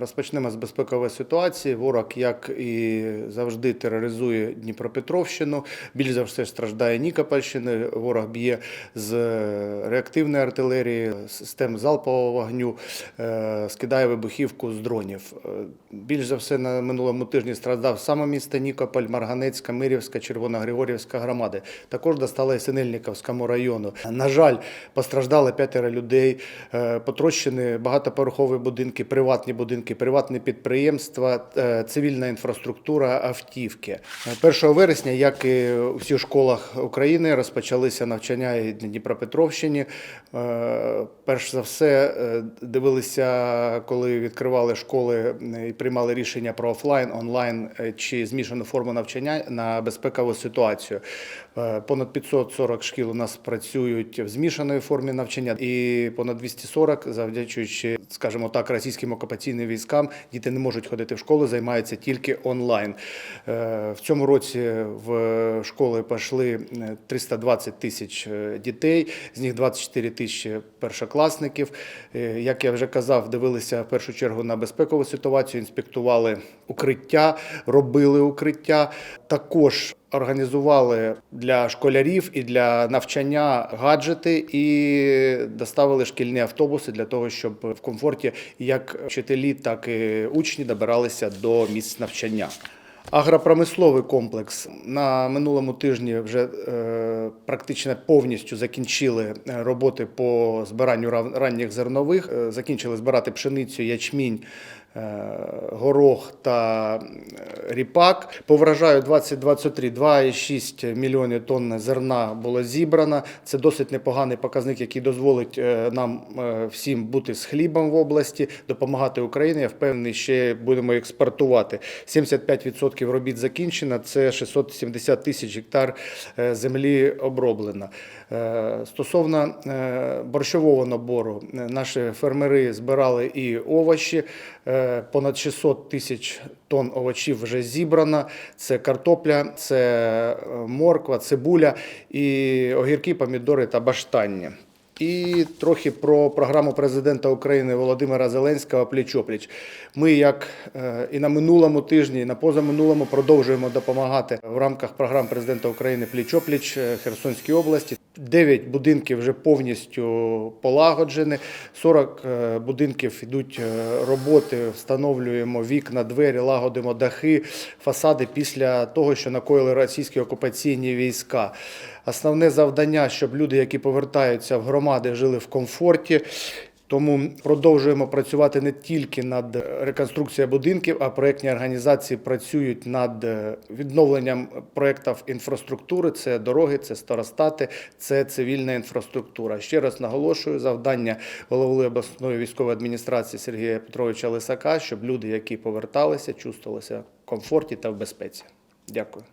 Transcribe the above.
Розпочнемо з безпекової ситуації. Ворог, як і завжди, тероризує Дніпропетровщину. Більш за все страждає Нікопольщина. Ворог б'є з реактивної артилерії, систем залпового вогню, е, скидає вибухівку з дронів. Е, Більш за все на минулому тижні страждав саме місто Нікополь, Марганецька, Мирівська, Червоногригорівська громади. Також достала і Синельниковському району. На жаль, постраждали п'ятеро людей, е, потрощені багатоповерхові будинки, приватні будинки, приватні підприємства, е, цивільна інфраструктура, автівки. 1 вересня, як і у всіх школах України, розпочалися навчання і на Дніпропетровщині. Е, Перш за все, е, дивилися, коли відкривали школи е, і приймали рішення про офлайн, онлайн е, чи змішану форму навчання на безпекову ситуацію. Е, Понад 540 шкіл у нас працюють в змішаної формі навчання, і понад 240, завдячуючи, скажімо так, російським окупаційним військам, діти не можуть ходити в школу, займаються тільки онлайн. Е, В цьому році в школи пішли е, 320 тисяч е, дітей, з них 24 тисячі першокласників. Е, Як я вже казав, дивилися в першу чергу на безпекову ситуацію, інспектували укриття, робили укриття. Також організували для школярів і для навчання гаджети і доставили шкільні автобуси для того, щоб в комфорті як вчителі, так і учні добиралися до місць навчання. Агропромисловий комплекс на минулому тижні вже е, практично повністю закінчили е, роботи по збиранню ранніх зернових. Е, Закінчили збирати пшеницю, ячмінь, горох та е, ріпак. По врожаю 2023 2,6 мільйонів тонн зерна було зібрано. Це досить непоганий показник, який дозволить е, нам е, всім бути з хлібом в області, допомагати Україні. Я впевнений, ще будемо експортувати. 75% робіт закінчено. Це 670 тисяч гектар е, землі оброблено. Е, Стосовно е, борщового набору, е, наші фермери збирали і овочі. Понад 600 тисяч тонн овочів вже зібрано. Це картопля, це е, морква, цибуля і огірки, помідори та баштання. І трохи про програму президента України Володимира Зеленського «Пліч-опліч». Ми, як е, і на минулому тижні, і на позаминулому, продовжуємо допомагати в рамках програм президента України «Пліч-опліч» Херсонській області. Дев'ять будинків вже повністю полагоджені. 40 е, будинків йдуть е, роботи, встановлюємо вікна, двері, лагодимо дахи, фасади після того, що накоїли російські окупаційні війська. Основне завдання, щоб люди, які повертаються в громади, жили в комфорті. Тому продовжуємо працювати не тільки над реконструкцією будинків, а проєктні організації працюють над е, відновленням проєктів інфраструктури. Це дороги, це старостати, це цивільна інфраструктура. Ще раз наголошую завдання голови обласної військової адміністрації Сергія Петровича Лисака, щоб люди, які поверталися, чувствувалися в комфорті та в безпеці. Дякую.